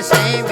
আরে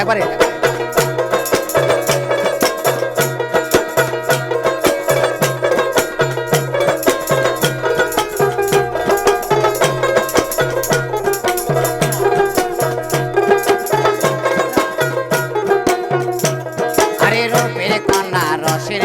একবারে। আরে রূপের কন্যা রসের